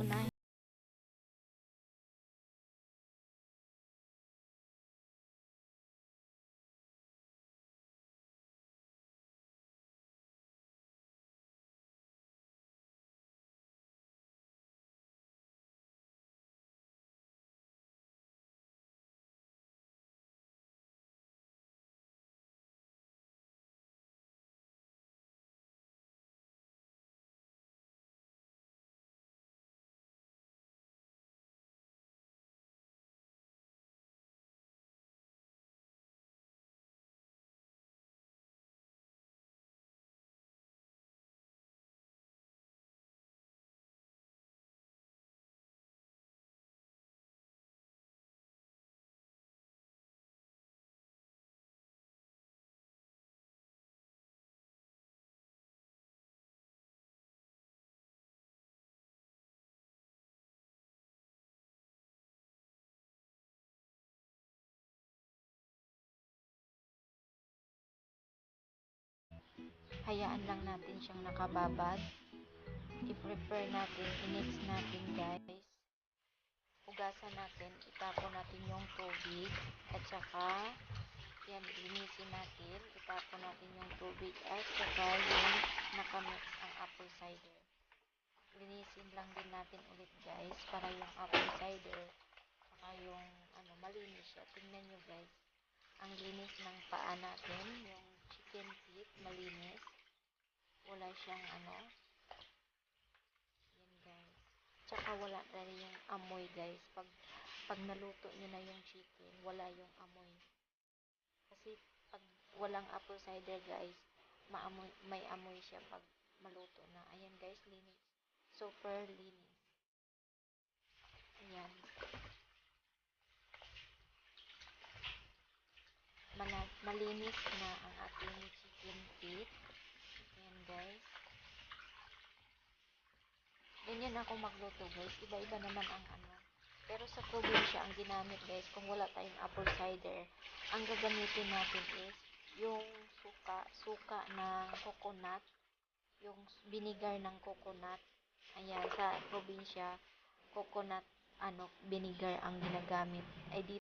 unahin hayaan lang natin siyang nakababad. I-prepare natin, i-mix natin guys. Hugasan natin, itapon natin yung tubig at saka yan, linisin natin, itapon natin yung tubig at saka yung nakamix ang apple cider. Linisin lang din natin ulit guys para yung apple cider saka yung ano, malinis siya. Tingnan nyo guys, ang linis ng paa natin, yung chicken feet, malinis. Wala siyang ano, yan guys. Tsaka wala rin yung amoy guys. Pag, pag naluto nyo na yung chicken, wala yung amoy. Kasi pag walang apple cider guys, maamoy, may amoy siya pag maluto na. Ayan guys, linis. Super linis. Ayan. Mala- malinis na ang ating chicken feet. Ayan guys. Ganyan ako magluto guys. Iba-iba naman ang ano. Pero sa probinsya, ang ginamit guys, kung wala tayong apple cider, ang gagamitin natin is yung suka, suka ng coconut, yung vinegar ng coconut. Ayan, sa probinsya, coconut ano, vinegar ang ginagamit. Ay dito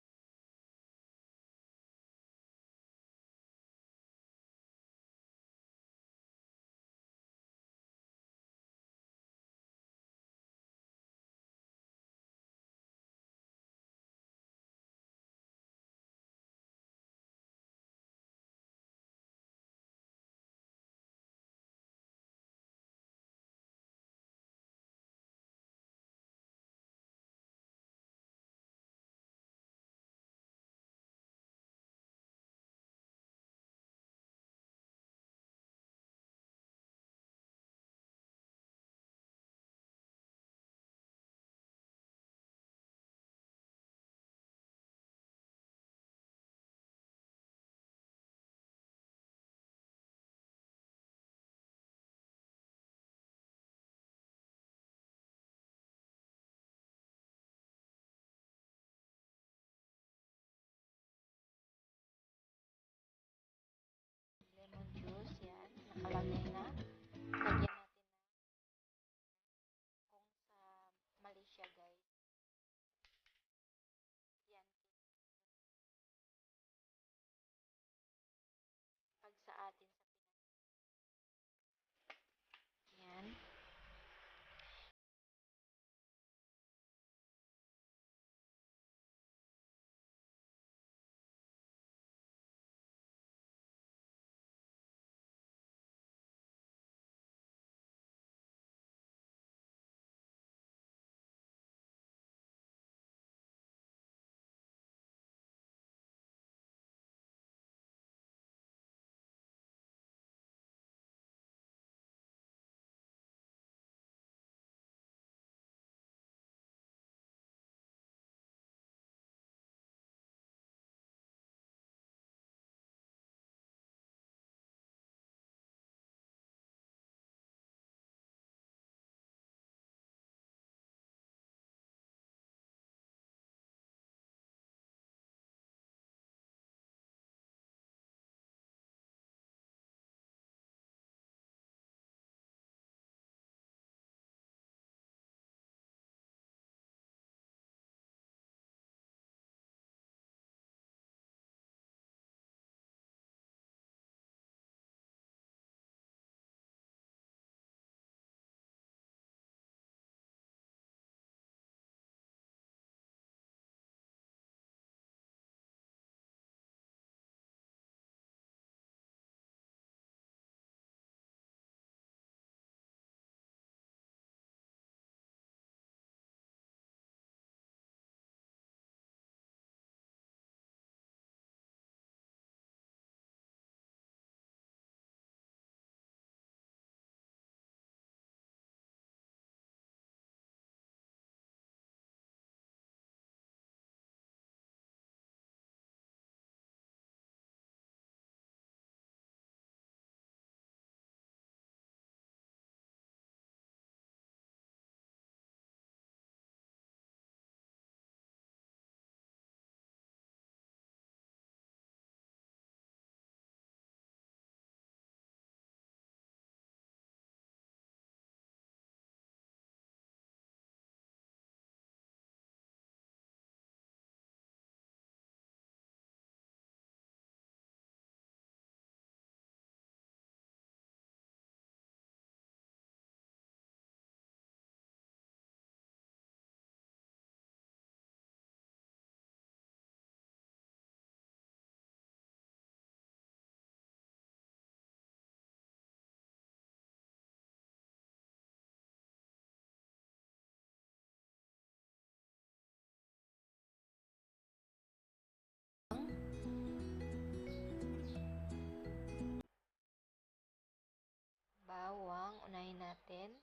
bawang. Unahin natin.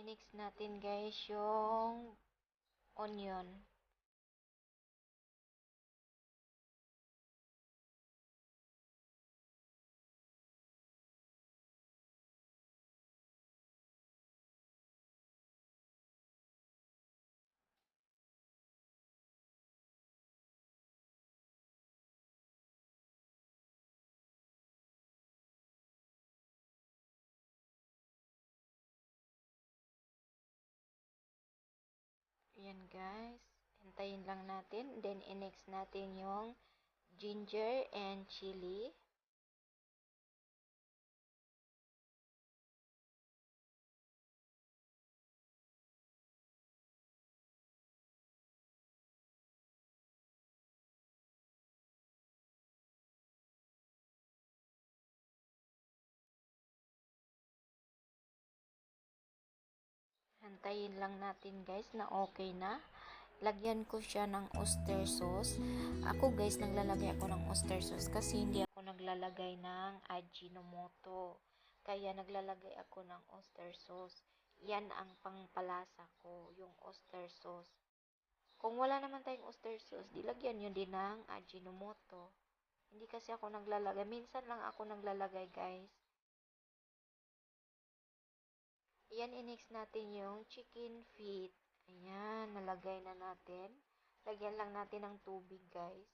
I-mix natin guys yung onion. Ayan guys. Hintayin lang natin. Then, i-mix natin yung ginger and chili. Hantayin lang natin guys na okay na. Lagyan ko siya ng oyster sauce. Ako guys, naglalagay ako ng oyster sauce kasi hindi ako naglalagay ng Ajinomoto. Kaya naglalagay ako ng oyster sauce. Yan ang pangpalasa ko, yung oyster sauce. Kung wala naman tayong oyster sauce, di lagyan nyo din ng Ajinomoto. Hindi kasi ako naglalagay. Minsan lang ako naglalagay guys. Ayan, inix natin yung chicken feet. Ayan, nalagay na natin. Lagyan lang natin ng tubig, guys.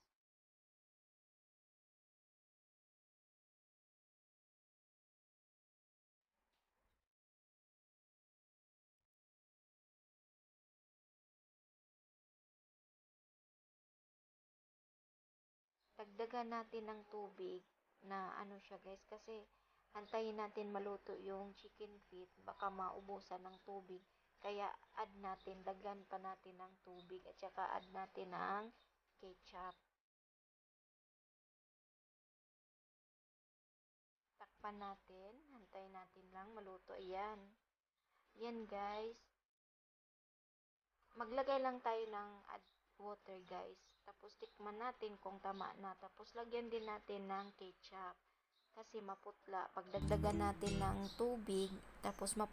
Dagdagan natin ng tubig na ano siya, guys, kasi antayin natin maluto yung chicken feet. Baka maubusan ng tubig. Kaya add natin, daghan pa natin ng tubig at saka add natin ng ketchup. Takpan natin, hantayin natin lang maluto. Ayan. Yan guys. Maglagay lang tayo ng add water guys. Tapos tikman natin kung tama na. Tapos lagyan din natin ng ketchup. Kasi maputla. Pag dagdagan natin ng tubig, tapos maputla